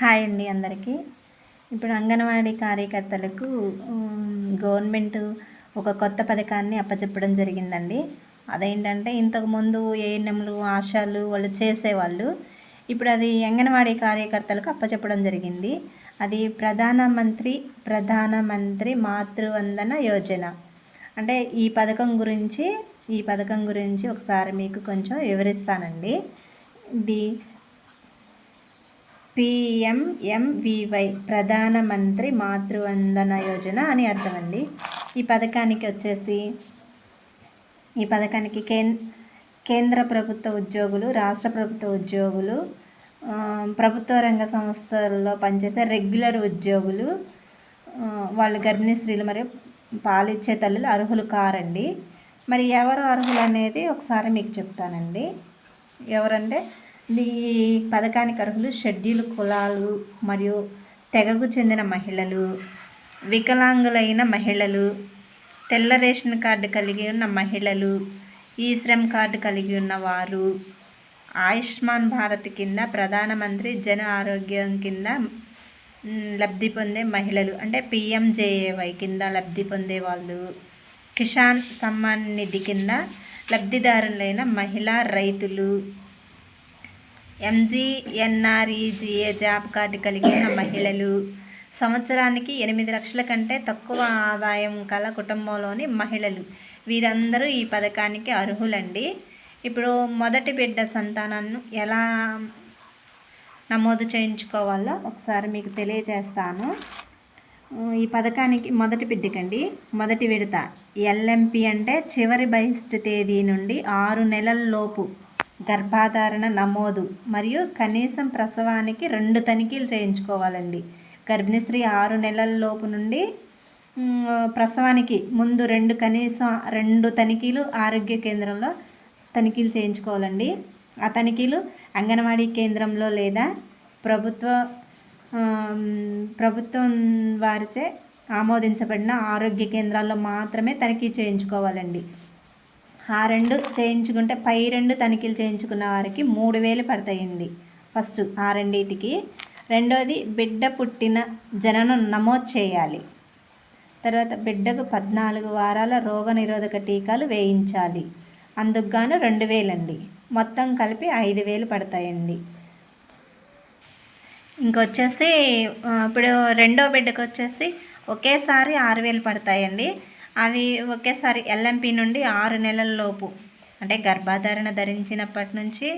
Hi అండి అందరికీ. ఇప్పుడు అంగన్వాడీ కార్యకర్తలకు గవర్నమెంట్ ఒక కొత్త పథకాన్ని అప్పచెప్పడం జరిగిందండి. అదేంటంటే ఇంతకుముందు ఏఎన్ఎంలు ఆశాలు వాళ్ళు చేసేవాళ్ళు ఇప్పుడు అది అంగన్వాడీ కార్యకర్తలకు అప్పచెప్పడం జరిగింది. అది ప్రధానమంత్రి ప్రధానమంత్రి మాతృవందన యోజన. అంటే ఈ పథకం గురించి ఈ పథకం గురించి ఒకసారి మీకు కొంచెం వివరిస్తానండి. ఇది పిఎంఎంవివై ప్రధానమంత్రి మాతృవందన యోజన అని అర్థమండి. ఈ పథకానికి వచ్చేసి ఈ పథకానికి కేంద్ర ప్రభుత్వ ఉద్యోగులు రాష్ట్ర ప్రభుత్వ ఉద్యోగులు ప్రభుత్వ రంగ సంస్థల్లో పనిచేసే రెగ్యులర్ ఉద్యోగులు వాళ్ళు గర్భిణీ స్త్రీలు మరియు పాలిచ్చే తల్లులు అర్హులు కారండి. మరి ఎవరు అర్హులు అనేది ఒకసారి మీకు చెప్తానండి. ఎవరంటే ఈ పథకానికి అర్హులు షెడ్యూల్ కులాలు మరియు తెగకు చెందిన మహిళలు వికలాంగులైన మహిళలు తెల్ల రేషన్ కార్డు కలిగి ఉన్న మహిళలు ఈ శ్రమ్ కార్డు కలిగి ఉన్నవారు ఆయుష్మాన్ భారత్ కింద ప్రధానమంత్రి జన ఆరోగ్యం కింద లబ్ధి పొందే మహిళలు అంటే పిఎంజేఏవై కింద లబ్ధి పొందే వాళ్ళు కిసాన్ సమ్మాన్ నిధి కింద లబ్ధిదారులైన మహిళా రైతులు ఎంజీఎన్ఆర్ఈజీఏ జాబ్ కార్డు కలిగిన మహిళలు సంవత్సరానికి ఎనిమిది లక్షల కంటే తక్కువ ఆదాయం కల కుటుంబంలోని మహిళలు. వీరందరూ ఈ పథకానికి అర్హులండి. ఇప్పుడు మొదటి బిడ్డ సంతానాన్ని ఎలా నమోదు చేయించుకోవాలో ఒకసారి మీకు తెలియజేస్తాను. ఈ పథకానికి మొదటి బిడ్డకండి. మొదటి విడత ఎల్ఎంపి అంటే చివరి బహిష్ట తేదీ నుండి ఆరు నెలల లోపు గర్భాధారణ నమోదు మరియు కనీసం ప్రసవానికి రెండు తనిఖీలు చేయించుకోవాలండి. గర్భిణీ స్త్రీ ఆరు నెలల లోపు నుండి ప్రసవానికి ముందు రెండు కనీసం రెండు తనిఖీలు ఆరోగ్య కేంద్రంలో తనిఖీలు చేయించుకోవాలండి. ఆ తనిఖీలు అంగన్వాడీ కేంద్రంలో లేదా ప్రభుత్వ ప్రభుత్వం వారిచే ఆమోదించబడిన ఆరోగ్య కేంద్రాల్లో మాత్రమే తనిఖీ చేయించుకోవాలండి. ఆ రెండు చేయించుకుంటే పై రెండు తనిఖీలు చేయించుకున్న వారికి మూడు వేలు పడతాయండి. ఫస్ట్ ఆ రెండింటికి. రెండోది బిడ్డ పుట్టిన జననం నమోదు చేయాలి. తర్వాత బిడ్డకు పద్నాలుగు వారాల రోగనిరోధక టీకాలు వేయించాలి. అందుకుగాను రెండు వేలండి. మొత్తం కలిపి ఐదు వేలు పడతాయండి. ఇంకొచ్చేసి ఇప్పుడు రెండో బిడ్డకు వచ్చేసి ఒకేసారి ఆరు వేలు పడతాయండి. అవి ఒకేసారి ఎల్ఎంపి నుండి ఆరు నెలల లోపు. అంటే గర్భాధారణ ధరించినప్పటి నుంచి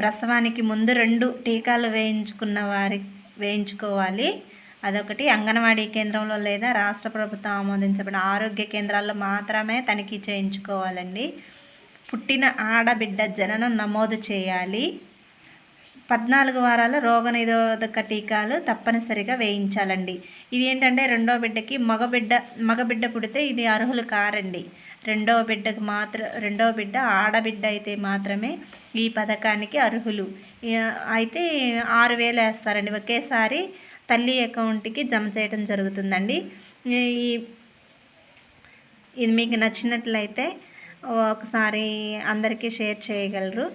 ప్రసవానికి ముందు రెండు టీకాలు వేయించుకున్న వారి వేయించుకోవాలి. అదొకటి అంగన్వాడీ కేంద్రంలో లేదా రాష్ట్ర ప్రభుత్వం ఆమోదించబడిన ఆరోగ్య కేంద్రాల్లో మాత్రమే తనిఖీ చేయించుకోవాలండి. పుట్టిన ఆడబిడ్డ జననం నమోదు చేయాలి. పద్నాలుగు వారాల రోగనిరోధక టీకాలు తప్పనిసరిగా వేయించాలండి. ఇది ఏంటంటే రెండో బిడ్డకి మగబిడ్డ మగబిడ్డ పుడితే ఇది అర్హులు కారండి. రెండవ బిడ్డకు మాత్ర రెండవ బిడ్డ ఆడబిడ్డ అయితే మాత్రమే ఈ పథకానికి అర్హులు. అయితే ఆరు వేలు వేస్తారండి. ఒకేసారి తల్లి అకౌంట్కి జమ చేయడం జరుగుతుందండి. ఈ ఇది మీకు నచ్చినట్లయితే ఒకసారి అందరికీ షేర్ చేయగలరు.